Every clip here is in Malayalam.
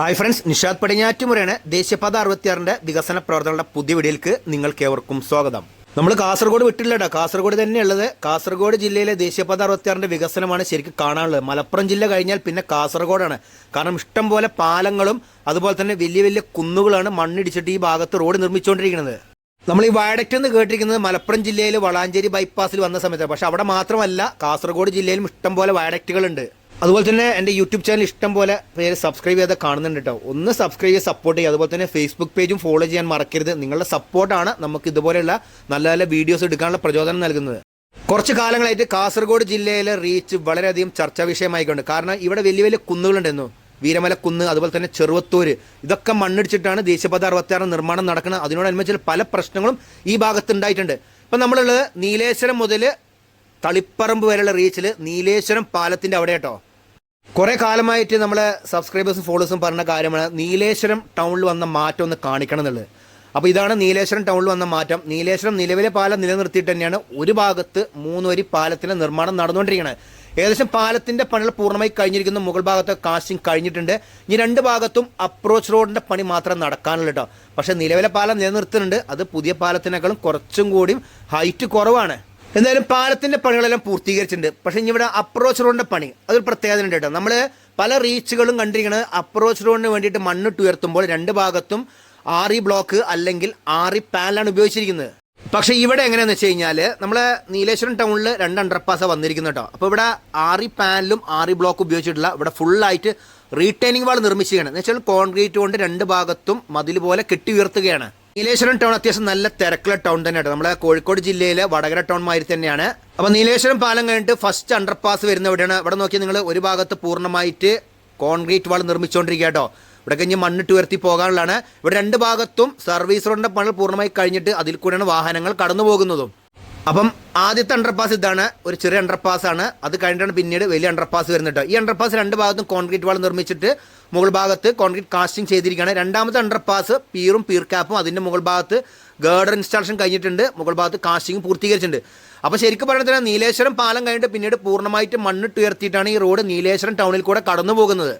ഹായ് ഫ്രണ്ട്സ് നിഷാദ് പടിഞ്ഞാറ്റുമുറയാണ് ദേശീയപാത അറുപത്തിയാറിന്റെ വികസന പ്രവർത്തനങ്ങളുടെ പുതിയ വീഡിയോയിലേക്ക് നിങ്ങൾക്ക് ഏവർക്കും സ്വാഗതം. നമ്മൾ കാസർഗോഡ് വിട്ടില്ലടാ കാസർഗോഡ് തന്നെയുള്ളത്. കാസർഗോഡ് ജില്ലയിലെ ദേശീയപാത അറുപത്തിയാറിന്റെ വികസനമാണ് ശരിക്കും കാണാനുള്ളത്. മലപ്പുറം ജില്ല കഴിഞ്ഞാൽ പിന്നെ കാസർഗോഡാണ്. കാരണം ഇഷ്ടം പോലെ പാലങ്ങളും അതുപോലെ തന്നെ വലിയ വലിയ കുന്നുകളാണ് മണ്ണിടിച്ചിട്ട് ഈ ഭാഗത്ത് റോഡ് നിർമ്മിച്ചുകൊണ്ടിരിക്കുന്നത്. നമ്മൾ ഈ വയഡക്റ്റ് എന്ന് കേട്ടിരിക്കുന്നത് മലപ്പുറം ജില്ലയിൽ വളാഞ്ചേരി ബൈപ്പാസിൽ വന്ന സമയത്താണ്. പക്ഷെ അവിടെ മാത്രമല്ല കാസർഗോഡ് ജില്ലയിലും ഇഷ്ടം പോലെ വയഡക്റ്റുകളുണ്ട്. അതുപോലെ തന്നെ എന്റെ യൂട്യൂബ് ചാനൽ ഇഷ്ടം പോലെ പേര് സബ്സ്ക്രൈബ് ചെയ്താൽ കാണുന്നുണ്ട് കേട്ടോ. ഒന്ന് സബ്സ്ക്രൈബ് ചെയ്ത് സപ്പോർട്ട് ചെയ്യുക. അതുപോലെ തന്നെ ഫേസ്ബുക്ക് പേജും ഫോളോ ചെയ്യാൻ മറക്കരുത്. നിങ്ങളുടെ സപ്പോർട്ടാണ് നമുക്ക് ഇതുപോലെയുള്ള നല്ല നല്ല വീഡിയോസ് എടുക്കാനുള്ള പ്രചോദനം നൽകുന്നത്. കുറച്ച് കാലങ്ങളായിട്ട് കാസർഗോഡ് ജില്ലയിലെ റീച്ച് വളരെയധികം ചർച്ചാ വിഷയമായിക്കൊണ്ട്. കാരണം ഇവിടെ വലിയ വലിയ കുന്നുകളുണ്ടെന്നു? വീരമല കുന്ന് അതുപോലെ തന്നെ ചെറുവത്തൂര് ഇതൊക്കെ മണ്ണിടിച്ചിട്ടാണ് ദേശീയപാത അറുപത്തിയാറ് നിർമ്മാണം നടക്കുന്നത്. അതിനോടനുബന്ധിച്ച് പല പ്രശ്നങ്ങളും ഈ ഭാഗത്ത് ഉണ്ടായിട്ടുണ്ട്. ഇപ്പം നമ്മളുള്ളത് നീലേശ്വരം മുതൽ തളിപ്പറമ്പ് വരെയുള്ള റീച്ചിൽ നീലേശ്വരം പാലത്തിന്റെ അവിടെ കേട്ടോ കുറെ കാലമായിട്ട് നമ്മളെ സബ്സ്ക്രൈബേഴ്സും ഫോളോവേഴ്സും പറഞ്ഞ കാര്യമാണ് നീലേശ്വരം ടൗണിൽ വന്ന മാറ്റം ഒന്ന് കാണിക്കണം എന്നുള്ളത്. അപ്പോൾ ഇതാണ് നീലേശ്വരം ടൗണിൽ വന്ന മാറ്റം. നീലേശ്വരം നിലവിലെ പാലം നിലനിർത്തിയിട്ട് തന്നെയാണ് ഒരു ഭാഗത്ത് മൂന്നുവരി പാലത്തിന്റെ നിർമ്മാണം നടന്നുകൊണ്ടിരിക്കുന്നത്. ഏകദേശം പാലത്തിന്റെ പണികൾ പൂർണമായി കഴിഞ്ഞിരിക്കുന്നു. മുകൾ ഭാഗത്ത് കാസ്റ്റിംഗ് കഴിഞ്ഞിട്ടുണ്ട്. ഇനി രണ്ട് ഭാഗത്തും അപ്രോച്ച് റോഡിന്റെ പണി മാത്രം നടക്കാനുള്ളൂ കേട്ടോ പക്ഷേ നിലവിലെ പാലം നിലനിർത്തുന്നുണ്ട്. അത് പുതിയ പാലത്തിനേക്കാളും കുറച്ചും കൂടിയും ഹൈറ്റ് കുറവാണ്. എന്തായാലും പാലത്തിന്റെ പണികളെല്ലാം പൂർത്തീകരിച്ചിട്ടുണ്ട്. പക്ഷേ ഇവിടെ അപ്രോച്ച് റോഡിന്റെ പണി. അതൊരു പ്രത്യേകത ഉണ്ട് കേട്ടോ. നമ്മൾ പല റീച്ചുകളും കണ്ടിരിക്കുന്നത് അപ്രോച്ച് റോഡിന് വേണ്ടിയിട്ട് മണ്ണിട്ട് ഉയർത്തുമ്പോൾ രണ്ട് ഭാഗത്തും ആറി ബ്ലോക്ക് അല്ലെങ്കിൽ ആറി പാനലാണ് ഉപയോഗിച്ചിരിക്കുന്നത്. പക്ഷേ ഇവിടെ എങ്ങനെയാന്ന് വെച്ച് കഴിഞ്ഞാൽ നമ്മളെ നീലേശ്വരം ടൗണിൽ രണ്ട് അണ്ടർപാസ് വന്നിരിക്കുന്നു കേട്ടോ. അപ്പോൾ ഇവിടെ ആറി പാനലും ആറി ബ്ലോക്ക് ഉപയോഗിച്ചിട്ടുള്ള ഇവിടെ ഫുള്ളായിട്ട് റീറ്റൈനിങ് വാൾ നിർമ്മിച്ചിരിക്കുകയാണ്. എന്ന് വെച്ചാൽ കോൺക്രീറ്റ് കൊണ്ട് രണ്ട് ഭാഗത്തും മതിൽ പോലെ കെട്ടി ഉയർത്തുകയാണ്. നീലേശ്വരം ടൗൺ അത്യാവശ്യം നല്ല തിരക്കുള്ള ടൗൺ തന്നെയാണ്. നമ്മുടെ കോഴിക്കോട് ജില്ലയിലെ വടകര ടൗൺ മാതിരി തന്നെയാണ്. അപ്പോൾ നീലേശ്വരം പാലം കഴിഞ്ഞിട്ട് ഫസ്റ്റ് അണ്ടർപാസ് വരുന്ന ഇവിടെയാണ് ഇവിടെ നോക്കി നിങ്ങൾ ഒരു ഭാഗത്ത് പൂർണമായിട്ട് കോൺക്രീറ്റ് വാൾ നിർമ്മിച്ചുകൊണ്ടിരിക്കുക കേട്ടോ ഇവിടെ കഴിഞ്ഞ് മണ്ണിട്ട് ഉയർത്തി പോകാനുള്ളതാണ്. ഇവിടെ രണ്ട് ഭാഗത്തും സർവീസ് റോഡിന്റെ പണി പൂർണമായി കഴിഞ്ഞിട്ട് അതിൽ കൂടെയാണ് വാഹനങ്ങൾ കടന്നു പോകുന്നതും അപ്പം ആദ്യത്തെ അണ്ടർപാസ് ഇതാണ്. ഒരു ചെറിയ അണ്ടർപാസ് ആണ്. അത് കഴിഞ്ഞിട്ടാണ് പിന്നീട് വലിയ അണ്ടർപാസ് വരുന്നത് ഈ അണ്ടർപാസ് രണ്ട് ഭാഗത്തും കോൺക്രീറ്റ് വാൾ നിർമ്മിച്ചിട്ട് മുകൾ ഭാഗത്ത് കോൺക്രീറ്റ് കാസ്റ്റിംഗ് ചെയ്തിരിക്കുകയാണ്. രണ്ടാമത്തെ അണ്ടർപാസ് പീറും പീർ ക്യാപ്പും അതിന്റെ മുകൾ ഭാഗത്ത് ഗേർഡർ ഇൻസ്റ്റാളേഷൻ കഴിഞ്ഞിട്ടുണ്ട്. മുകൾ ഭാഗത്ത് കാസ്റ്റിംഗ് പൂർത്തീകരിച്ചിട്ടുണ്ട്. അപ്പോൾ ശരിക്കും പറയുന്നത് നീലേശ്വരം പാലം കഴിഞ്ഞിട്ട് പിന്നീട് പൂർണമായിട്ട് മണ്ണിട്ട് ഉയർത്തിയിട്ടാണ് ഈ റോഡ് നീലേശ്വരം ടൗണിൽ കൂടെ കടന്നു പോകുന്നത്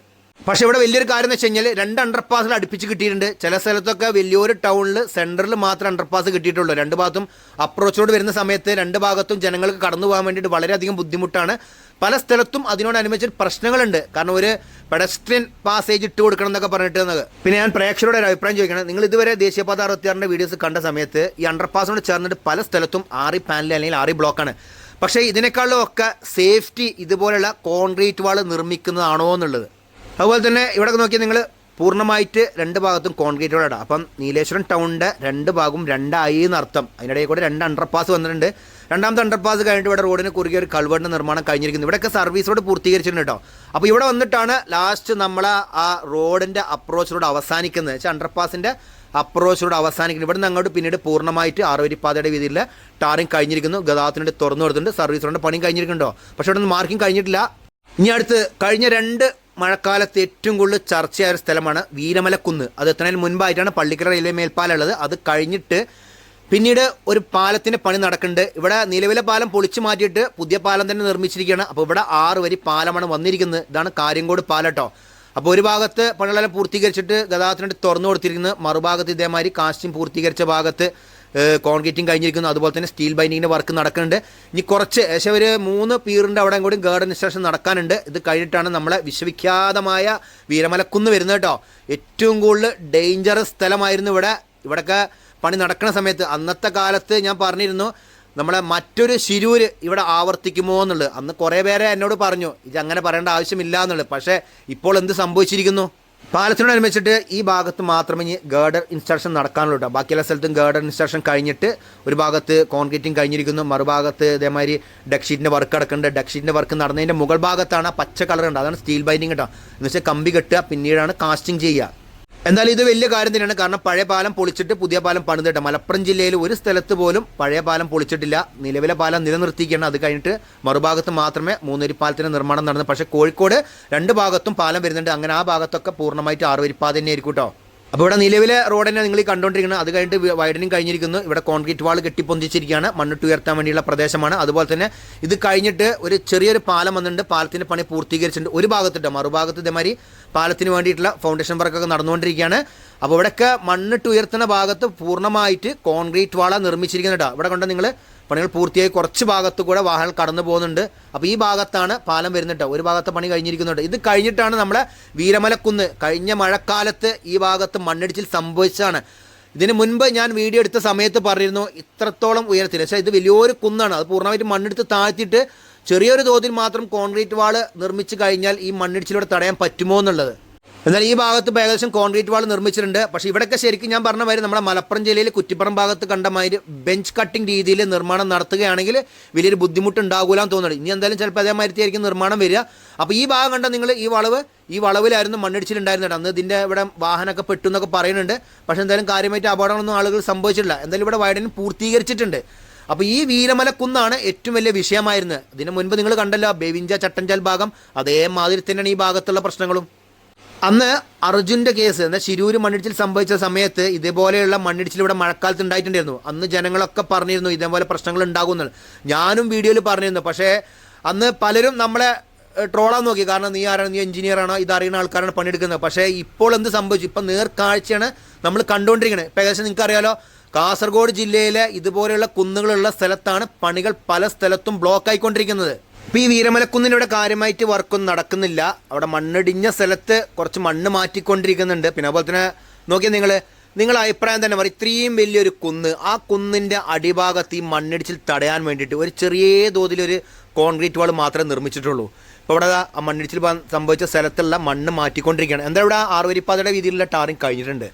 പക്ഷേ ഇവിടെ വലിയൊരു കാര്യം എന്ന് വെച്ച് കഴിഞ്ഞാൽ രണ്ട് അണ്ടർപാസ് അടുപ്പിച്ച് കിട്ടിയിട്ടുണ്ട്. ചില സ്ഥലത്തൊക്കെ വലിയൊരു ടൗണിൽ സെന്ററിൽ മാത്രം അണ്ടർപാസ് കിട്ടിയിട്ടുള്ളൂ. രണ്ട് ഭാഗത്തും അപ്രോച്ചിലോട് വരുന്ന സമയത്ത് രണ്ട് ഭാഗത്തും ജനങ്ങൾക്ക് കടന്നു പോകാൻ വേണ്ടിയിട്ട് വളരെയധികം ബുദ്ധിമുട്ടാണ്. പല സ്ഥലത്തും അതിനോടനുബന്ധിച്ച് പ്രശ്നങ്ങളുണ്ട്. കാരണം ഒരു പെഡസ്ട്രിയൻ പാസേജ് ഇട്ട് കൊടുക്കണം എന്നൊക്കെ പറഞ്ഞിട്ട് പിന്നെ ഞാൻ പ്രേക്ഷകരുടെ ഒരു അഭിപ്രായം ചോദിക്കണം. നിങ്ങൾ ഇതുവരെ ദേശീയപാത അറുപത്തിയാറിന്റെ വീഡിയോസ് കണ്ട സമയത്ത് ഈ അണ്ടർപാസിനോട് ചേർന്നിട്ട് പല സ്ഥലത്തും ആറി പാനൽ അല്ലെങ്കിൽ ആറി ബ്ലോക്കാണ് പക്ഷേ ഇതിനേക്കാളും ഒക്കെ സേഫ്റ്റി ഇതുപോലെയുള്ള കോൺക്രീറ്റ് വാൾ നിർമ്മിക്കുന്നതാണോ എന്നുള്ളത്. അതുപോലെ തന്നെ ഇവിടെ നോക്കിയാൽ നിങ്ങൾ പൂർണമായിട്ട് രണ്ട് ഭാഗത്തും കോൺക്രീറ്റോടെ. അപ്പം നീലേശ്വരം ടൗണിന്റെ രണ്ട് ഭാഗവും രണ്ടായി എന്നർത്ഥം. അതിനിടയിൽ കൂടെ രണ്ട് അണ്ടർപാസ് വന്നിട്ടുണ്ട്. രണ്ടാമത്തെ അണ്ടർപാസ് കഴിഞ്ഞിട്ട് ഇവിടെ റോഡിന് കുറുകിയ ഒരു കൾവറിന്റെ നിർമ്മാണം കഴിഞ്ഞിരിക്കുന്നു. ഇവിടെയൊക്കെ സർവീസ് റോഡ് പൂർത്തീകരിച്ചിട്ടുണ്ട് കേട്ടോ അപ്പോൾ ഇവിടെ വന്നിട്ടാണ് ലാസ്റ്റ് നമ്മൾ ആ റോഡിന്റെ അപ്രോച്ച് റോഡ് അവസാനിക്കുന്നത്. വെച്ചാൽ അണ്ടർപാസിന്റെ അപ്രോച്ച് റോഡ് അവസാനിക്കുന്നത് നിന്ന് അങ്ങോട്ട് പിന്നീട് പൂർണമായിട്ട് ആറുവരിപ്പാതയുടെ രീതിയിൽ ടാറിങ് കഴിഞ്ഞിരിക്കുന്നു. ഗതാഗതത്തിന്റെ തുറന്നു കൊടുത്തിട്ടുണ്ട്. സർവീസ് റോഡിന്റെ പണിയും കഴിഞ്ഞിരിക്കുന്നുണ്ടോ? പക്ഷേ ഇവിടെ നിന്ന് മാർക്കിംഗ് കഴിഞ്ഞിട്ടില്ല. ഇനി അടുത്ത് കഴിഞ്ഞ രണ്ട് മഴക്കാലത്ത് ഏറ്റവും കൂടുതൽ ചർച്ചയായ ഒരു സ്ഥലമാണ് വീരമലക്കുന്ന്. അത് എത്തുന്നതിന് മുൻപായിട്ടാണ് പള്ളിക്കര റെയിൽവേ മേൽപ്പാലം ഉള്ളത് അത് കഴിഞ്ഞിട്ട് പിന്നീട് ഒരു പാലത്തിന്റെ പണി നടക്കുന്നുണ്ട്. ഇവിടെ നിലവിലെ പാലം പൊളിച്ചു മാറ്റിയിട്ട് പുതിയ പാലം തന്നെ നിർമ്മിച്ചിരിക്കുകയാണ്. അപ്പോൾ ഇവിടെ ആറ് വരി പാലമാണ് വന്നിരിക്കുന്നത്. ഇതാണ് കാര്യങ്കോട് പാലം കേട്ടോ. അപ്പോൾ ഒരു ഭാഗത്ത് പണികളെല്ലാം പൂർത്തീകരിച്ചിട്ട് ഗതാഗതത്തിനായിട്ട് തുറന്നു കൊടുത്തിരിക്കുന്നത് മറുഭാഗത്ത് ഇതേമാതിരി കാസ്റ്റിംഗ് പൂർത്തീകരിച്ച ഭാഗത്ത് കോൺക്രീറ്റിംഗ് കഴിഞ്ഞിരിക്കുന്നു. അതുപോലെ തന്നെ സ്റ്റീൽ ബൈൻഡിങ്ങിന്റെ വർക്ക് നടക്കുന്നുണ്ട്. ഇനി കുറച്ച് ഏകദേശം ഒരു മൂന്ന് പീറിന്റെ അവിടെ കൂടി ഗാർഡൻ ഇൻസ്ട്രക്ഷൻ നടക്കാനുണ്ട്. ഇത് കഴിഞ്ഞിട്ടാണ് നമ്മളെ വിശ്വവിഖ്യാതമായ വീരമലക്കുന്ന് വരുന്നത് കേട്ടോ. ഏറ്റവും കൂടുതൽ ഡേഞ്ചറസ് സ്ഥലമായിരുന്നു ഇവിടെ. ഇവിടെയൊക്കെ പണി നടക്കുന്ന സമയത്ത് അന്നത്തെ കാലത്ത് ഞാൻ പറഞ്ഞിരുന്നു നമ്മളെ മറ്റൊരു ശിരൂര് ഇവിടെ ആവർത്തിക്കുമോ എന്നുള്ളത്. അന്ന് കുറേ പേരെ എന്നോട് പറഞ്ഞു ഇത് അങ്ങനെ പറയേണ്ട ആവശ്യമില്ല എന്നുള്ളത്. പക്ഷേ ഇപ്പോൾ എന്ത് സംഭവിച്ചിരിക്കുന്നു? പാലത്തിനോടനുബന്ധിച്ചിട്ട് ഈ ഭാഗത്ത് മാത്രമേ ഇനി ഗേർഡർ ഇൻസ്ട്രക്ഷൻ നടക്കാനുള്ളൂ കേട്ടോ ബാക്കിയുള്ള സ്ഥലത്തും ഗേർഡർ ഇൻസ്ട്രക്ഷൻ കഴിഞ്ഞിട്ട് ഒരു ഭാഗത്ത് കോൺക്രീറ്റിംഗ് കഴിഞ്ഞിരിക്കുന്നു. മറുഭാഗത്ത് ഇതേമാതിരി ഡെക്ഷീറ്റിന്റെ വർക്ക് കിടക്കുന്നുണ്ട്. ഡെക്ഷീറ്റിന്റെ വർക്ക് നടന്നതിന്റെ മുകൾ ഭാഗത്താണ് പച്ച കളർ ഉണ്ട് അതാണ് സ്റ്റീൽ ബൈൻഡിങ് കേട്ടോ. എന്ന് വെച്ചാൽ കമ്പി കെട്ടുക പിന്നീടാണ് കാസ്റ്റിംഗ് ചെയ്യുക. എന്തായാലും ഇത് വലിയ കാര്യം തന്നെയാണ്. കാരണം പഴയ പാലം പൊളിച്ചിട്ട് പുതിയ പാലം പണിതിട്ട് മലപ്പുറം ജില്ലയിൽ ഒരു സ്ഥലത്ത് പോലും പഴയ പാലം പൊളിച്ചിട്ടില്ല. നിലവിലെ പാലം നിലനിർത്തിയിരിക്കുകയാണ്. അത് കഴിഞ്ഞിട്ട് മറുഭാഗത്ത് മാത്രമേ മൂന്നരി പാലത്തിന്റെ നിർമ്മാണം നടന്നു പക്ഷേ കോഴിക്കോട് രണ്ട് ഭാഗത്തും പാലം വരുന്നുണ്ട്. അങ്ങനെ ആ ഭാഗത്തൊക്കെ പൂർണമായിട്ട് ആറുവരിപ്പാത തന്നെ ആയിരിക്കും കേട്ടോ. അപ്പോൾ ഇവിടെ നിലവിലെ റോഡ് തന്നെ നിങ്ങൾ കണ്ടുകൊണ്ടിരിക്കുന്നത്. അത് കഴിഞ്ഞിട്ട് വൈഡനിങ് കഴിഞ്ഞിരിക്കുന്നു. ഇവിടെ കോൺക്രീറ്റ് വാൾ കെട്ടിപ്പൊന്തിച്ചിരിക്കുകയാണ്. മണ്ണിട്ട് ഉയർത്താൻ വേണ്ടിയുള്ള പ്രദേശമാണ്. അതുപോലെ തന്നെ ഇത് കഴിഞ്ഞിട്ട് ഒരു ചെറിയൊരു പാലം വന്നിട്ടുണ്ട്. പാലത്തിന്റെ പണി പൂർത്തീകരിച്ചിട്ടുണ്ട്. ഒരു ഭാഗത്തിട്ട് മറുഭാഗത്ത് ഇതേമാതിരി പാലത്തിന് വേണ്ടിയിട്ടുള്ള ഫൗണ്ടേഷൻ വർക്കൊക്കെ നടന്നുകൊണ്ടിരിക്കുകയാണ്. അപ്പോൾ ഇവിടെയൊക്കെ മണ്ണിട്ട് ഉയർത്തുന്ന ഭാഗത്ത് പൂർണമായിട്ട് കോൺക്രീറ്റ് വാള നിർമ്മിച്ചിരിക്കുന്നുണ്ടോ ഇവിടെ കൊണ്ട് നിങ്ങൾ? പണികൾ പൂർത്തിയായി കുറച്ച് ഭാഗത്ത് കൂടെ വാഹനങ്ങൾ കടന്നു പോകുന്നുണ്ട്. അപ്പോൾ ഈ ഭാഗത്താണ് പാലം വരുന്നുണ്ട് ഒരു ഭാഗത്തെ പണി കഴിഞ്ഞിരിക്കുന്നുണ്ട്. ഇത് കഴിഞ്ഞിട്ടാണ് നമ്മുടെ വീരമലക്കുന്ന് കഴിഞ്ഞ മഴക്കാലത്ത് ഈ ഭാഗത്ത് മണ്ണിടിച്ചിൽ സംഭവിച്ചതാണ്. ഇതിന് മുൻപ് ഞാൻ വീഡിയോ എടുത്ത സമയത്ത് പറഞ്ഞിരുന്നു ഇത്രത്തോളം ഉയരത്തിൽ. പക്ഷേ ഇത് വലിയൊരു കുന്നാണ്. അത് പൂർണമായിട്ട് മണ്ണെടുത്ത് താഴ്ത്തിയിട്ട് ചെറിയൊരു തോതിൽ മാത്രം കോൺക്രീറ്റ് വാൾ നിർമ്മിച്ചു കഴിഞ്ഞാൽ ഈ മണ്ണിടിച്ചിലൂടെ തടയാൻ പറ്റുമോ എന്നുള്ളത്. എന്നാൽ ഈ ഭാഗത്ത് ഏകദേശം കോൺക്രീറ്റ് വാൾ നിർമ്മിച്ചിട്ടുണ്ട്. പക്ഷേ ഇവിടെയൊക്കെ ശരിക്കും ഞാൻ പറഞ്ഞ മാതിരി നമ്മുടെ മലപ്പുറം ജില്ലയിൽ കുറ്റിപ്പുറം ഭാഗത്ത് കണ്ട മാതിരി ബെഞ്ച് കട്ടിംഗ് രീതിയിൽ നിർമ്മാണം നടത്തുകയാണെങ്കിൽ വലിയൊരു ബുദ്ധിമുട്ട് ഉണ്ടാകൂലെന്ന് തോന്നുന്നുണ്ട്. ഇനി എന്തായാലും ചിലപ്പോൾ അതേമാതിരി ആയിരിക്കും നിർമ്മാണം വരിക. അപ്പോൾ ഈ ഭാഗം കണ്ട നിങ്ങൾ ഈ വളവ് ഈ വളവിലായിരുന്നു മണ്ണിടിച്ചിലുണ്ടായിരുന്നത്. അന്ന് ഇതിന്റെ ഇവിടെ വാഹനമൊക്കെ പെട്ടു എന്നൊക്കെ പറയുന്നുണ്ട്. പക്ഷേ എന്തായാലും കാര്യമായിട്ട് അപകടമൊന്നും ആളുകൾ സംഭവിച്ചിട്ടില്ല. എന്തായാലും ഇവിടെ വൈഡനും പൂർത്തീകരിച്ചിട്ടുണ്ട്. അപ്പോൾ ഈ വീരമലക്കുന്നാണ് ഏറ്റവും വലിയ വിഷയമായിരുന്നത്. ഇതിന് മുൻപ് നിങ്ങൾ കണ്ടല്ലോ ബെവിഞ്ച ചട്ടഞ്ചാൽ ഭാഗം. അതേമാതിരി തന്നെയാണ് ഈ ഭാഗത്തുള്ള പ്രശ്നങ്ങളും. അന്ന് അർജുന്റെ കേസ് എന്നാൽ ശിരൂര് മണ്ണിടിച്ചിൽ സംഭവിച്ച സമയത്ത് ഇതേപോലെയുള്ള മണ്ണിടിച്ചിൽ ഇവിടെ മഴക്കാലത്ത് ഉണ്ടായിട്ടുണ്ടായിരുന്നു. അന്ന് ജനങ്ങളൊക്കെ പറഞ്ഞിരുന്നു ഇതേപോലെ പ്രശ്നങ്ങൾ ഉണ്ടാകുന്നു ഞാനും വീഡിയോയിൽ പറഞ്ഞിരുന്നു. പക്ഷേ അന്ന് പലരും നമ്മളെ ട്രോളാൻ നോക്കി. കാരണം നീ ആരാണ്? നീ എഞ്ചിനീയർ ആണോ? ഇത് ആൾക്കാരാണ് പണിയെടുക്കുന്നത്. പക്ഷേ ഇപ്പോൾ എന്ത് സംഭവിച്ചു? ഇപ്പം നേർക്കാഴ്ചയാണ് നമ്മൾ കണ്ടുകൊണ്ടിരിക്കുന്നത്. ഇപ്പം ഏകദേശം നിങ്ങൾക്ക് അറിയാലോ കാസർഗോഡ് ജില്ലയിലെ ഇതുപോലെയുള്ള കുന്നുകളുള്ള സ്ഥലത്താണ് പണികൾ പല സ്ഥലത്തും ബ്ലോക്ക് ആയിക്കൊണ്ടിരിക്കുന്നത്. ഇപ്പോൾ ഈ വീരമലക്കുന്നിനിവിടെ കാര്യമായിട്ട് വർക്കൊന്നും നടക്കുന്നില്ല. അവിടെ മണ്ണിടിഞ്ഞ സ്ഥലത്ത് കുറച്ച് മണ്ണ് മാറ്റിക്കൊണ്ടിരിക്കുന്നുണ്ട്. പിന്നെ അതുപോലെ തന്നെ നോക്കിയാൽ നിങ്ങൾ നിങ്ങളുടെ അഭിപ്രായം തന്നെ പറയും ഇത്രയും വലിയൊരു കുന്ന് ആ കുന്നിന്റെ അടിഭാഗത്ത് ഈ മണ്ണിടിച്ചിൽ തടയാൻ വേണ്ടിയിട്ട് ഒരു ചെറിയ തോതിലൊരു കോൺക്രീറ്റ് വാൾ മാത്രമേ നിർമ്മിച്ചിട്ടുള്ളൂ. ഇപ്പോൾ അവിടെ ആ മണ്ണിടിച്ചിൽ സംഭവിച്ച സ്ഥലത്തുള്ള മണ്ണ് മാറ്റിക്കൊണ്ടിരിക്കുകയാണ്. എന്താ ഇവിടെ ആറുവരിപ്പാതയുടെ രീതിയിലുള്ള ടാറിങ് കഴിഞ്ഞിട്ടുണ്ട്.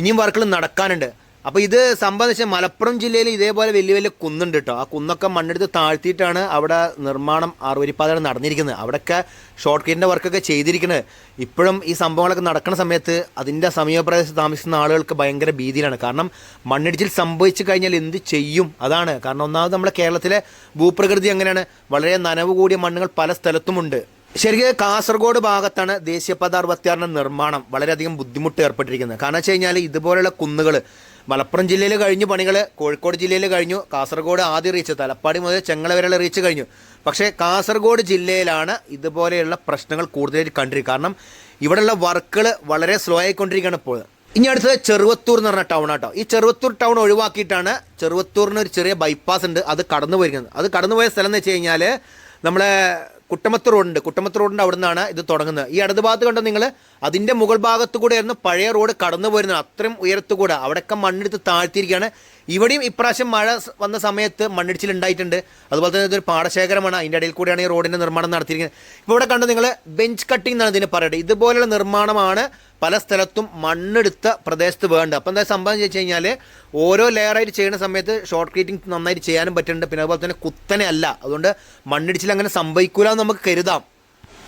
ഇനിയും വർക്കുകൾ നടക്കാനുണ്ട്. അപ്പോൾ ഇത് സംബന്ധിച്ച് മലപ്പുറം ജില്ലയിൽ ഇതേപോലെ വലിയ വലിയ കുന്നുണ്ട് കേട്ടോ ആ കുന്നൊക്കെ മണ്ണെടുത്ത് താഴ്ത്തിയിട്ടാണ് അവിടെ നിർമ്മാണം ആറുവരിപ്പാതയുടെ നടന്നിരിക്കുന്നത്. അവിടെയൊക്കെ ഷോർട്ട് കട്ടിന്റെ വർക്കൊക്കെ ചെയ്തിരിക്കുന്നത്. ഇപ്പോഴും ഈ സംഭവങ്ങളൊക്കെ നടക്കുന്ന സമയത്ത് അതിന്റെ സമീപപ്രദേശത്ത് താമസിക്കുന്ന ആളുകൾക്ക് ഭയങ്കര ഭീതിയിലാണ്. കാരണം മണ്ണിടിച്ചിൽ സംഭവിച്ചു കഴിഞ്ഞാൽ എന്ത് ചെയ്യും? അതാണ്. കാരണം ഒന്നാമത് നമ്മുടെ കേരളത്തിലെ ഭൂപ്രകൃതി എങ്ങനെയാണ്? വളരെ നനവ് കൂടിയ മണ്ണുകൾ പല സ്ഥലത്തുമുണ്ട്. ശരിക്കും കാസർഗോഡ് ഭാഗത്താണ് ദേശീയപാത അറുപത്തിയാറിന്റെ നിർമ്മാണം. വളരെയധികം ബുദ്ധിമുട്ട് ഏർപ്പെട്ടിരിക്കുന്നത്. കാരണം വെച്ച് കഴിഞ്ഞാൽ ഇതുപോലെയുള്ള കുന്നുകൾ മലപ്പുറം ജില്ലയിൽ കഴിഞ്ഞു പണികൾ കോഴിക്കോട് ജില്ലയിൽ കഴിഞ്ഞു. കാസർഗോഡ് ആദ്യം റീച്ച് തലപ്പാടി മുതൽ ചെങ്ങള വരെയുള്ള റീച്ച് കഴിഞ്ഞു. പക്ഷേ കാസർഗോഡ് ജില്ലയിലാണ് ഇതുപോലെയുള്ള പ്രശ്നങ്ങൾ കൂടുതലായിട്ട് കണ്ടിരിക്കുക കാരണം ഇവിടെയുള്ള വർക്കുകൾ വളരെ സ്ലോ ആയിക്കൊണ്ടിരിക്കുകയാണ് ഇപ്പോൾ. ഇനി അടുത്തത് ചെറുവത്തൂർ എന്ന് പറഞ്ഞ ടൗൺ ആട്ടോ. ഈ ചെറുവത്തൂർ ടൗൺ ഒഴിവാക്കിയിട്ടാണ് ചെറുവത്തൂറിന് ഒരു ചെറിയ ബൈപ്പാസ് ഉണ്ട്. അത് കടന്നു പോയിരിക്കുന്നത് അത് കടന്നു പോയ സ്ഥലം എന്ന് വെച്ച് കഴിഞ്ഞാൽ നമ്മളെ കുട്ടമത്ത് റോഡുണ്ട്. കുട്ടമത്ത് റോഡിന്റെ അവിടെ നിന്നാണ് ഇത് തുടങ്ങുന്നത്. ഈ ഇടത് ഭാഗത്ത് കണ്ടോ നിങ്ങൾ അതിന്റെ മുകൾ ഭാഗത്ത് കൂടെയായിരുന്നു പഴയ റോഡ് കടന്നു പോരുന്നത് അത്രയും ഉയരത്തുകൂടെ. അവിടെയൊക്കെ മണ്ണെടുത്ത് താഴ്ത്തിയിരിക്കുകയാണ്. ഇവിടെയും ഇപ്രാവശ്യം മഴ വന്ന സമയത്ത് മണ്ണിടിച്ചിൽ ഉണ്ടായിട്ടുണ്ട്. അതുപോലെ തന്നെ ഇതൊരു പാടശേഖരമാണ്. അതിന്റെ ഇടയിൽ കൂടെയാണ് ഈ റോഡിന്റെ നിർമ്മാണം നടത്തിയിരിക്കുന്നത്. ഇപ്പോൾ ഇവിടെ കണ്ടോ നിങ്ങൾ ബെഞ്ച് കട്ടിംഗ് എന്നാണ് ഇതിന് പറയുന്നത്. ഇതുപോലെയുള്ള നിർമ്മാണമാണ് പല സ്ഥലത്തും മണ്ണെടുത്ത പ്രദേശത്ത് വേണ്ട. അപ്പം എന്താ സംഭവം എന്ന് വെച്ച് കഴിഞ്ഞാൽ ഓരോ ലെയറായിട്ട് ചെയ്യുന്ന സമയത്ത് ഷോർട്ട് ക്രീറ്റിംഗ് നന്നായിട്ട് ചെയ്യാനും പറ്റുന്നുണ്ട്. പിന്നെ അതുപോലെ തന്നെ കുത്തനെ അല്ല. അതുകൊണ്ട് മണ്ണിടിച്ചിൽ അങ്ങനെ സംഭവിക്കൂല എന്ന് നമുക്ക് കരുതാം.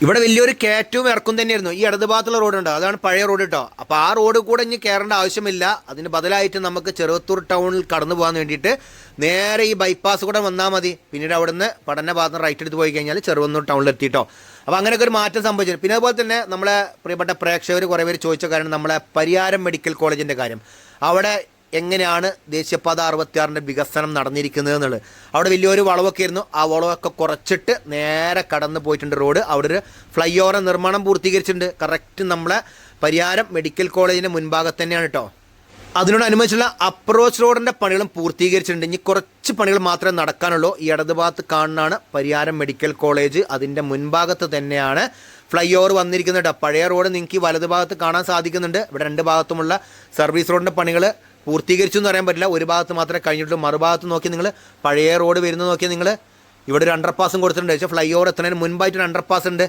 ഇവിടെ വലിയൊരു കയറ്റവും ഇറക്കും തന്നെയായിരുന്നു. ഈ ഇടതുഭാഗത്തുള്ള റോഡുണ്ട് അതാണ് പഴയ റോഡ് കേട്ടോ അപ്പോൾ ആ റോഡ് കൂടെ ഇനി കയറേണ്ട ആവശ്യമില്ല. അതിന് ബദലായിട്ട് നമുക്ക് ചെറുവത്തൂർ ടൗണിൽ കടന്നു പോകാൻ വേണ്ടിയിട്ട് നേരെ ഈ ബൈപ്പാസ് കൂടെ വന്നാൽ മതി. പിന്നീട് അവിടുന്ന് പഠന ഭാഗത്ത് റൈറ്റ് എടുത്ത് പോയി കഴിഞ്ഞാൽ ചെറുവന്നൂർ ടൗണിൽ എത്തിയിട്ടോ അപ്പോൾ അങ്ങനെയൊക്കെ ഒരു മാറ്റം സംഭവിച്ചു പിന്നെ അതുപോലെ തന്നെ നമ്മളെ പ്രിയപ്പെട്ട പ്രേക്ഷകർ കുറേ പേര് ചോദിച്ച കാര്യം നമ്മളെ പരിയാരം മെഡിക്കൽ കോളേജിന്റെ കാര്യം. അവിടെ എങ്ങനെയാണ് ദേശീയപാത അറുപത്തിയാറിന്റെ വികസനം നടന്നിരിക്കുന്നത് എന്നുള്ളത്. അവിടെ വലിയൊരു വളവൊക്കെ ആയിരുന്നു. ആ വളവൊക്കെ കുറച്ചിട്ട് നേരെ കടന്നു പോയിട്ടുണ്ട് റോഡ്. അവിടെ ഒരു ഫ്ലൈ ഓവർ നിർമ്മാണം പൂർത്തീകരിച്ചിട്ടുണ്ട്. കറക്റ്റ് നമ്മളെ പരിയാരം മെഡിക്കൽ കോളേജിന്റെ മുൻഭാഗത്ത് തന്നെയാണ് കേട്ടോ. അതിനോടനുബന്ധിച്ചുള്ള അപ്രോച്ച് റോഡിന്റെ പണികളും പൂർത്തീകരിച്ചിട്ടുണ്ട്. ഇനി കുറച്ച് പണികൾ മാത്രമേ നടക്കാനുള്ളൂ. ഈ ഇടതുഭാഗത്ത് കാണുന്നതാണ് പരിയാരം മെഡിക്കൽ കോളേജ്. അതിന്റെ മുൻഭാഗത്ത് തന്നെയാണ് ഫ്ലൈ ഓവർ വന്നിരിക്കുന്നത് പഴയ റോഡ് നിങ്ങൾക്ക് ഈ വലത് ഭാഗത്ത് കാണാൻ സാധിക്കുന്നുണ്ട്. ഇവിടെ രണ്ട് ഭാഗത്തുമുള്ള സർവീസ് റോഡിന്റെ പണികൾ പൂർത്തീകരിച്ചു എന്ന് പറയാൻ പറ്റില്ല. ഒരു ഭാഗത്ത് മാത്രമേ കഴിഞ്ഞിട്ടുള്ളൂ. മറുഭാഗത്ത് നോക്കി നിങ്ങൾ പഴയ റോഡ് വരുന്നത് നോക്കി നിങ്ങൾ ഇവിടെ ഒരു അണ്ടർപാസും കൊടുത്തിട്ടുണ്ട്. പക്ഷേ ഫ്ലൈ ഓവർ എത്തുന്നതിന് മുൻപായിട്ട് അണ്ടർപാസ് ഉണ്ട്.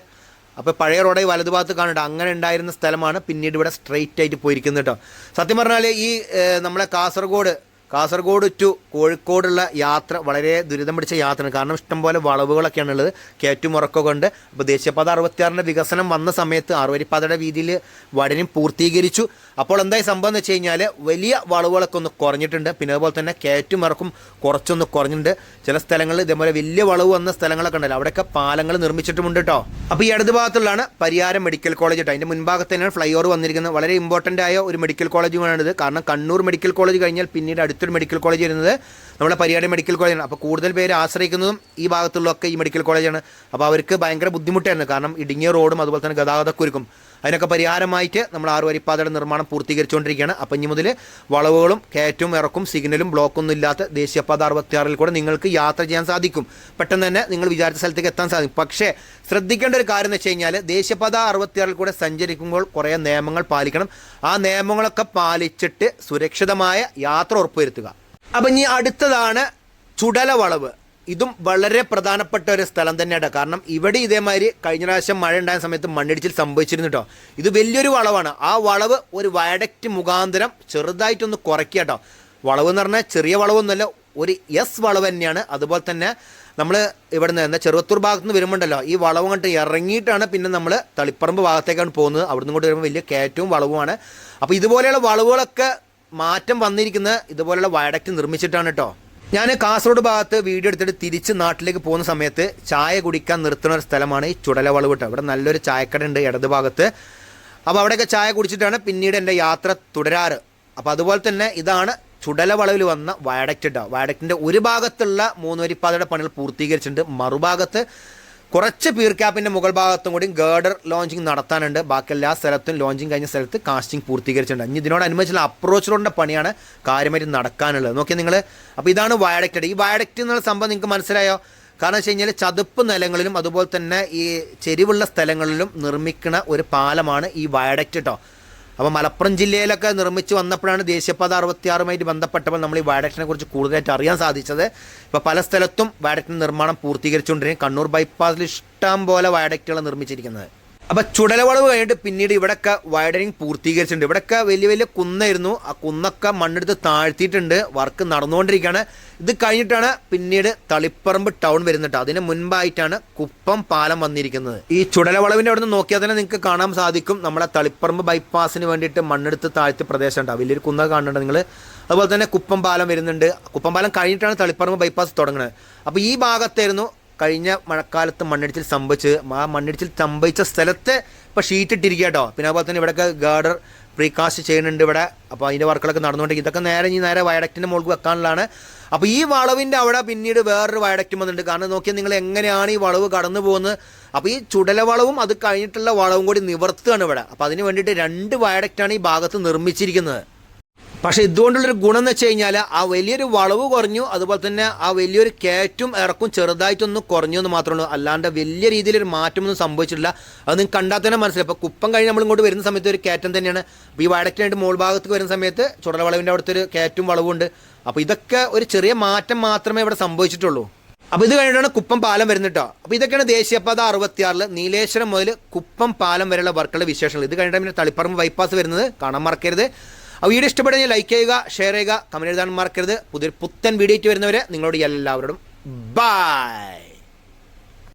അപ്പോൾ പഴയ റോഡ് ഈ വലതു ഭാഗത്ത് കാണണ്ട അങ്ങനെ ഉണ്ടായിരുന്ന സ്ഥലമാണ് പിന്നീട് ഇവിടെ സ്ട്രെയിറ്റ് ആയിട്ട് പോയിരിക്കുന്നത് കേട്ടോ സത്യം പറഞ്ഞാൽ ഈ നമ്മുടെ കാസർഗോഡ് കാസർഗോഡ് ടു കോഴിക്കോടുള്ള യാത്ര വളരെ ദുരിതം പിടിച്ച യാത്രയാണ്. കാരണം ഇഷ്ടംപോലെ വളവുകളൊക്കെയാണ് ഉള്ളത്. കയറ്റുമുറക്കൊക്കെ ഉണ്ട്. അപ്പോൾ ദേശീയപാത അറുപത്തിയാറിന്റെ വികസനം വന്ന സമയത്ത് അറുപരിപ്പാതയുടെ വീതിയിൽ വടനും പൂർത്തീകരിച്ചു. അപ്പോൾ എന്തായി സംഭവം എന്ന് വെച്ച് കഴിഞ്ഞാൽ വലിയ വളവുകളൊക്കെ ഒന്ന് കുറഞ്ഞിട്ടുണ്ട്. പിന്നെ അതുപോലെ തന്നെ കയറ്റുമിറക്കും കുറച്ചൊന്ന് കുറഞ്ഞിട്ടുണ്ട്. ചില സ്ഥലങ്ങളിൽ ഇതേപോലെ വലിയ വളവ് വന്ന സ്ഥലങ്ങളൊക്കെ ഉണ്ടല്ലോ. അവിടെയൊക്കെ പാലങ്ങൾ നിർമ്മിച്ചിട്ടുമുണ്ട് കേട്ടോ. അപ്പോൾ ഈ ഇടത് ഭാഗത്തുള്ളതാണ് പരിയാരം മെഡിക്കൽ കോളേജ് കേട്ടോ. അതിന്റെ മുൻഭാഗത്ത് തന്നെയാണ് ഫ്ലൈ ഓവർ വന്നിരിക്കുന്നത്. വളരെ ഇമ്പോർട്ടന്റ് ആയ ഒരു മെഡിക്കൽ കോളേജുമാണിത്. കാരണം കണ്ണൂർ മെഡിക്കൽ കോളേജ് കഴിഞ്ഞാൽ പിന്നീട് അടുത്തൊരു മെഡിക്കൽ കോളേജ് വരുന്നത് നമ്മുടെ പരിയാടി മെഡിക്കൽ കോളേജാണ് അപ്പോൾ കൂടുതൽ പേര് ആശ്രയിക്കുന്നതും ഈ ഭാഗത്തുള്ളതൊക്കെ ഈ മെഡിക്കൽ കോളേജാണ് അപ്പോൾ അവർക്ക് ഭയങ്കര ബുദ്ധിമുട്ടായിരുന്നു. കാരണം ഇടുങ്ങിയ റോഡും അതുപോലെ തന്നെ ഗതാഗതക്കുരുക്കും അതിനൊക്കെ പരിഹാരമായിട്ട് നമ്മൾ ആറുവരിപ്പാതയുടെ നിർമ്മാണം പൂർത്തീകരിച്ചുകൊണ്ടിരിക്കുകയാണ്. അപ്പം ഇനി മുതൽ വളവുകളും കയറ്റവും ഇറക്കും സിഗ്നലും ബ്ലോക്കൊന്നും ഇല്ലാത്ത ദേശീയപാത അറുപത്തിയാറിൽ കൂടെ നിങ്ങൾക്ക് യാത്ര ചെയ്യാൻ സാധിക്കും. പെട്ടെന്ന് തന്നെ നിങ്ങൾ വിചാരിച്ച സ്ഥലത്തേക്ക് എത്താൻ സാധിക്കും. പക്ഷേ ശ്രദ്ധിക്കേണ്ട ഒരു കാര്യം എന്ന് വെച്ച് കഴിഞ്ഞാൽ ദേശീയപാത അറുപത്തിയാറിൽ കൂടെ സഞ്ചരിക്കുമ്പോൾ കുറേ നിയമങ്ങൾ പാലിക്കണം. ആ നിയമങ്ങളൊക്കെ പാലിച്ചിട്ട് സുരക്ഷിതമായ യാത്ര ഉറപ്പുവരുത്തുക. അപ്പം ഇനി അടുത്തതാണ് ചുടല വളവ് ഇതും വളരെ പ്രധാനപ്പെട്ട ഒരു സ്ഥലം തന്നെയാണ് കാരണം ഇവിടെ ഇതേമാതിരി കഴിഞ്ഞ പ്രാവശ്യം മഴ ഉണ്ടായ സമയത്ത് മണ്ണിടിച്ചിൽ സംഭവിച്ചിരുന്നു കേട്ടോ ഇത് വലിയൊരു വളവാണ്. ആ വളവ് ഒരു വയഡക്റ്റ് മുഖാന്തരം ചെറുതായിട്ടൊന്ന് കുറയ്ക്കുക കേട്ടോ വളവ് എന്ന് പറഞ്ഞാൽ ചെറിയ വളവൊന്നുമല്ല ഒരു എസ് വളവ് തന്നെയാണ്. അതുപോലെ തന്നെ നമ്മൾ ഇവിടുന്ന് എന്താ ചെറുവത്തൂർ ഭാഗത്ത് നിന്ന് വരുമ്പോണ്ടല്ലോ ഈ വളവ് കണ്ട് ഇറങ്ങിയിട്ടാണ് പിന്നെ നമ്മൾ തളിപ്പറമ്പ് ഭാഗത്തേക്കാണ് പോകുന്നത്. അവിടുന്ന് കൊണ്ട് വരുമ്പോൾ വലിയ കയറ്റവും വളവുമാണ്. അപ്പോൾ ഇതുപോലെയുള്ള വളവുകളൊക്കെ മാറ്റം വന്നിരിക്കുന്നത് ഇതുപോലെയുള്ള വയഡക്റ്റ് നിർമ്മിച്ചിട്ടാണ് കേട്ടോ ഞാൻ കാസർഗോഡ് ഭാഗത്ത് വീഡിയോ എടുത്തിട്ട് തിരിച്ച് നാട്ടിലേക്ക് പോകുന്ന സമയത്ത് ചായ കുടിക്കാൻ നിർത്തുന്ന ഒരു സ്ഥലമാണ് ഈ ചുടലവളവ് കേട്ടോ. ഇവിടെ നല്ലൊരു ചായക്കട ഉണ്ട് ഇടത് ഭാഗത്ത്. അപ്പോൾ അവിടെയൊക്കെ ചായ കുടിച്ചിട്ടാണ് പിന്നീട് എന്റെ യാത്ര തുടരാറ്. അപ്പോൾ അതുപോലെ തന്നെ ഇതാണ് ചുടലവളവിൽ വന്ന വയഡക്റ്റ് കേട്ടോ. വയഡക്റ്റിന്റെ ഒരു ഭാഗത്തുള്ള മൂന്നുവരിപ്പാതയുടെ പണികൾ പൂർത്തീകരിച്ചിട്ടുണ്ട്. മറുഭാഗത്ത് കുറച്ച് പീർ ക്യാപ്പിന്റെ മുകൾ ഭാഗത്തും കൂടി ഗേഡർ ലോഞ്ചിങ് നടത്താനുണ്ട്. ബാക്കി എല്ലാ സ്ഥലത്തും ലോഞ്ചിങ് കഴിഞ്ഞ സ്ഥലത്ത് കാസ്റ്റിംഗ് പൂർത്തീകരിച്ചിട്ടുണ്ട്. ഇനി ഇതിനോടനുബന്ധിച്ചുള്ള അപ്രോച്ച് റോഡിന്റെ പണിയാണ് കാര്യമായിട്ട് നടക്കാനുള്ളത്. നോക്കിയാൽ നിങ്ങൾ അപ്പോൾ ഇതാണ് വയഡക്റ്റഡ് ഈ വയഡക്റ്റ് എന്നുള്ള സംഭവം നിങ്ങൾക്ക് മനസ്സിലായോ? കാരണം വെച്ച് കഴിഞ്ഞാൽ ചതുപ്പ് നിലങ്ങളിലും അതുപോലെ തന്നെ ഈ ചെരിവുള്ള സ്ഥലങ്ങളിലും നിർമ്മിക്കുന്ന ഒരു പാലമാണ് ഈ വയഡക്റ്റ് കേട്ടോ അപ്പോൾ മലപ്പുറം ജില്ലയിലൊക്കെ നിർമ്മിച്ച് വന്നപ്പോഴാണ് ദേശീയപാത അറുപത്തിയാറുമായിട്ട് ബന്ധപ്പെട്ടപ്പോൾ നമ്മൾ ഈ വാഡക്ഷനെ കുറിച്ച് കൂടുതലായിട്ട് അറിയാൻ സാധിച്ചത്. ഇപ്പോൾ പല സ്ഥലത്തും വാഡക്ഷൻ നിർമ്മാണം പൂർത്തീകരിച്ചുകൊണ്ടിരിക്കും കണ്ണൂർ ബൈപ്പാസിൽ ഇഷ്ടം പോലെ വയഡക്റ്റുകൾ നിർമ്മിച്ചിരിക്കുന്നത്. അപ്പോൾ ചുടലവളവ് കഴിഞ്ഞിട്ട് പിന്നീട് ഇവിടെയൊക്കെ വൈഡനിങ് പൂർത്തീകരിച്ചിട്ടുണ്ട്. ഇവിടെയൊക്കെ വലിയ വലിയ കുന്നായിരുന്നു. ആ കുന്നൊക്കെ മണ്ണെടുത്ത് താഴ്ത്തിയിട്ടുണ്ട്. വർക്ക് നടന്നുകൊണ്ടിരിക്കുകയാണ്. ഇത് കഴിഞ്ഞിട്ടാണ് പിന്നീട് തളിപ്പറമ്പ് ടൗൺ വരുന്നത്. അതിന് മുൻപായിട്ടാണ് കുപ്പം പാലം വന്നിരിക്കുന്നത്. ഈ ചുടലവളവിന്റെ അവിടെ നിന്ന് നോക്കിയാൽ തന്നെ നിങ്ങൾക്ക് കാണാൻ സാധിക്കും. നമ്മുടെ തളിപ്പറമ്പ് ബൈപ്പാസിന് വേണ്ടിയിട്ട് മണ്ണെടുത്ത് താഴ്ത്തിയ പ്രദേശം ഉണ്ടാവും വലിയൊരു കുന്ന കാണുന്നുണ്ട് നിങ്ങൾ അതുപോലെ തന്നെ കുപ്പം പാലം വരുന്നുണ്ട്. കുപ്പം പാലം കഴിഞ്ഞിട്ടാണ് തളിപ്പറമ്പ് ബൈപ്പാസ് തുടങ്ങുന്നത്. അപ്പോൾ ഈ ഭാഗത്തായിരുന്നു കഴിഞ്ഞ മഴക്കാലത്ത് മണ്ണിടിച്ചിൽ സംഭവിച്ച് ആ മണ്ണിടിച്ചിൽ സംഭവിച്ച സ്ഥലത്തെ ഇപ്പോൾ ഷീറ്റ് ഇട്ടിരിക്കുക കേട്ടോ പിന്നെ അതുപോലെ തന്നെ ഇവിടെയൊക്കെ ഗാർഡർ പ്രീകാസ്റ്റ് ചെയ്യുന്നുണ്ട് ഇവിടെ. അപ്പോൾ അതിന്റെ വർക്കുകളൊക്കെ നടന്നുകൊണ്ടിരിക്കും ഇതൊക്കെ നേരെ ഇനി നേരെ വയഡക്റ്റിന്റെ മുകളിൽ വെക്കാനുള്ളതാണ്. അപ്പോൾ ഈ വളവിന്റെ അവിടെ പിന്നീട് വേറൊരു വയഡക്റ്റ് വന്നിട്ടുണ്ട്. കാരണം നോക്കിയാൽ നിങ്ങൾ എങ്ങനെയാണ് ഈ വളവ് കടന്നു പോകുന്നത്? അപ്പോൾ ഈ ചുടല വളവും അത് കഴിഞ്ഞിട്ടുള്ള വളവും കൂടി നിവർത്തുകയാണ് ഇവിടെ. അപ്പോൾ അതിന് വേണ്ടിയിട്ട് രണ്ട് വയഡക്റ്റാണ് ഈ ഭാഗത്ത് നിർമ്മിച്ചിരിക്കുന്നത്. പക്ഷേ ഇതുകൊണ്ടുള്ളൊരു ഗുണം എന്ന് വെച്ച് കഴിഞ്ഞാൽ ആ വലിയൊരു വളവ് കുറഞ്ഞു അതുപോലെ തന്നെ ആ വലിയൊരു കയറ്റും ഇറക്കും ചെറുതായിട്ടൊന്ന് കുറഞ്ഞു എന്ന് മാത്രമേ ഉള്ളൂ. അല്ലാണ്ട് വലിയ രീതിയിലൊരു മാറ്റമൊന്നും സംഭവിച്ചിട്ടില്ല. അത് നിങ്ങൾക്ക് കണ്ടാൽ തന്നെ മനസ്സിലായി അപ്പോൾ കുപ്പം കഴിഞ്ഞ് നമ്മൾ ഇങ്ങോട്ട് വരുന്ന സമയത്ത് ഒരു കയറ്റം തന്നെയാണ്. ഈ വടക്കിനായിട്ട് മോൾ ഭാഗത്ത് വരുന്ന സമയത്ത് ചുടലവളവിന്റെ അവിടുത്തെ ഒരു കയറ്റും വളവുണ്ട് അപ്പോൾ ഇതൊക്കെ ഒരു ചെറിയ മാറ്റം മാത്രമേ ഇവിടെ സംഭവിച്ചിട്ടുള്ളൂ. അപ്പോൾ ഇത് കഴിഞ്ഞിട്ടാണ് കുപ്പം പാലം വരുന്നത് കേട്ടോ. അപ്പോൾ ഇതൊക്കെയാണ് ദേശീയപാത അറുപത്തിയാറിൽ നീലേശ്വരം മുതൽ കുപ്പം പാലം വരെയുള്ള വർക്കുകളുടെ വിശേഷങ്ങൾ. ഇത് കഴിഞ്ഞിട്ട് പിന്നെ തളിപ്പറമ്പ് ബൈപ്പാസ് വരുന്നത്. കാണാൻ മറക്കരുത്. ആ വീഡിയോ ഇഷ്ടപ്പെടുന്ന ലൈക്ക് ചെയ്യുക ഷെയർ ചെയ്യുക കമന്റ് എഴുതാൻ മറക്കരുത്. പുതിയൊരു പുത്തൻ വീഡിയോയ്ക്ക് വരുന്നവരെ നിങ്ങളോട് എല്ലാവരോടും ബൈ